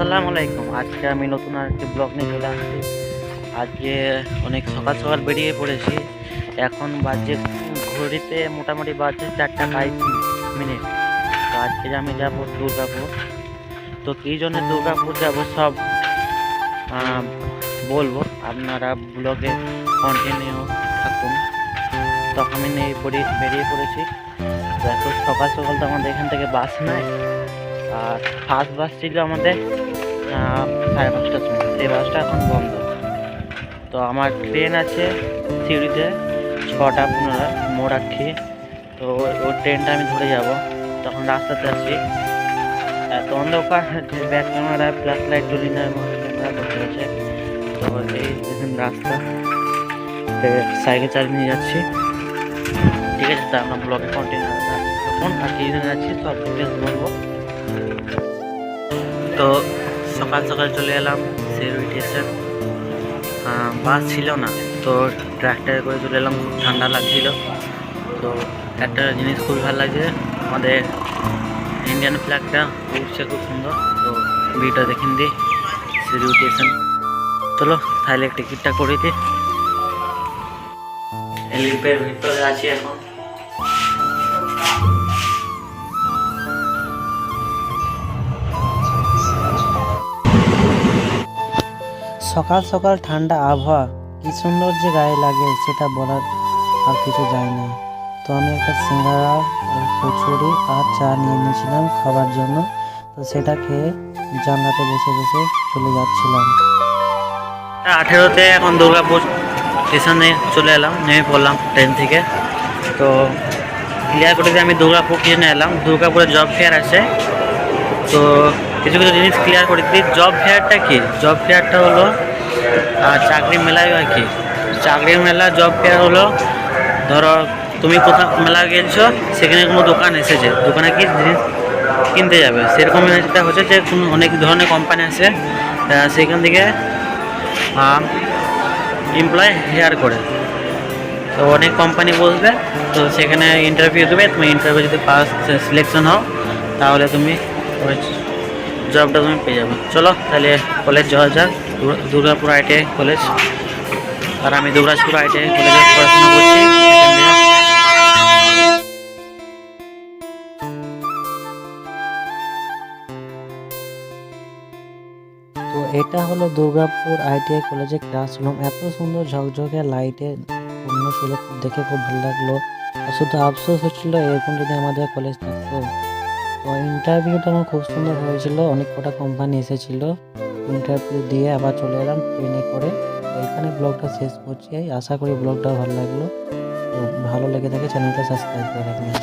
আসসালামু আলাইকুম। আজকে আমি নতুন আরেকটি ব্লগ নিয়ে চলে আসছি। আজকে অনেক সকাল সকাল বেরিয়ে পড়েছি। এখন বাজে ঘড়িতে মোটামুটি বাজে চারটা বাইশ মিনিট। তো আজকে আমি যাব দুর্গাপুর। তো কী জন্য দুর্গাপুর যাব সব বলব। আপনারা ব্লগে কন্টিনিউ থাকুন। তখন আমি বেরিয়ে পড়েছি। তো এত সকাল সকাল তো আমাদের এখান থেকে বাস নাই। আর ফার্স্ট বাস ছিল আমাদের সাড়ে পাঁচটার সময়। সেই বাসটা এখন বন্ধ। তো আমার ট্রেন আছে সিঁড়িতে ছটা পনেরো মোড়াক্ষী তো ওই- ট্রেনটা আমি ধরে যাব। তখন রাস্তাতে আছি। এত অন্ধকার যে ব্যাক ক্যামেরা প্লাস লাইট জ্বলি না ক্যামেরা হচ্ছে। তো এই দেখুন রাস্তা। সাইকেল চালিয়ে নিয়ে যাচ্ছি। ঠিক আছে, তা আমরা ব্লগে কন্টিনিউ তখন আর কি জন্য যাচ্ছি, সব ডিটেলস বলব। তো সকাল সকাল চলে এলাম সেরুই স্টেশন বাস ছিল না, তো ট্রাক্টরে করে চলে এলাম, খুব ঠান্ডা লাগছিল। তো একটা জিনিস খুব ভালো লাগছে, আমাদের ইন্ডিয়ান ফ্ল্যাগটা উঠছে খুব সুন্দর। তো ভিডিও দেখিন দিই সেরুই স্টেশন চলো, তাহলে টিকিটটা করে দিই। লিপের ভিতরে আছি এখন। সকাল সকাল ঠান্ডা আবহাওয়া, কি সুন্দর যে গায়ে লাগে সেটা বলার আর কিছু যায় না। তো আমি একটা সিঙ্গারা কচুরি আর চা নিয়ে নিয়েছিলাম খাবার জন্য। তো সেটা খেয়ে জানলাতে বসে বসে চলে যাচ্ছিলাম। আঠেরোতে এখন দুর্গাপুর স্টেশনে চলে এলাম, নেমে পড়লাম ট্রেন থেকে। তো ক্লিয়ার করে আমি দুর্গাপুর কিনে এলাম। দুর্গাপুরে জব ফেয়ার আছে। তো কিছু কিছু জিনিস ক্লিয়ার করে দিই। জব ফেয়ারটা কি? জব ফেয়ারটা হলো চাকরি মেলায় আর কি? চাকরি মেলা জব ফেয়ার হলো, ধরো, তুমি কোথাও মেলা গেছো, সেখানে কোনো দোকান এসেছে। দোকানে কি জিনিস কিনতে যাবে? সেরকম যেটা হচ্ছে যে, কোনো অনেক ধরনের কোম্পানি আছে সেখান থেকে এমপ্লয় হেয়ার করে। তো অনেক কোম্পানি বসবে তো সেখানে ইন্টারভিউ দেবে, তুমি ইন্টারভিউ যদি পাস সিলেকশন হও, তাহলে তুমি জবটা তুমি পেয়ে যাবে। চলো, তাহলে কলেজ যাওয়া যাক। দুর্গা- দুর্গাপুর আইটিআই কলেজ আর আমি দুর্গাপুর আইটিআই কলেজে পড়াশোনা করছি। তো এটা হলো দুর্গাপুর আইটিআই কলেজের ক্লাসরুম এত সুন্দর ঝকঝকে লাইটে পূর্ণ ছিল দেখে খুব ভালো লাগল। শুধু আফসোস হচ্ছিল, এরকম যদি আমাদের কলেজ থাকতো। তো ইন্টারভিউটা আমার খুব সুন্দর হয়েছিল। অনেক কটা কোম্পানি এসেছিল। ইন্টারভিউ দিয়ে আবার চলে এলাম ট্রেনে করে। এখানে ব্লগটা শেষ করছি। আশা করি ব্লগটা ভালো লাগল। তো ভালো লেগে থাকে চ্যানেলটা সাবস্ক্রাইব করে রাখবেন।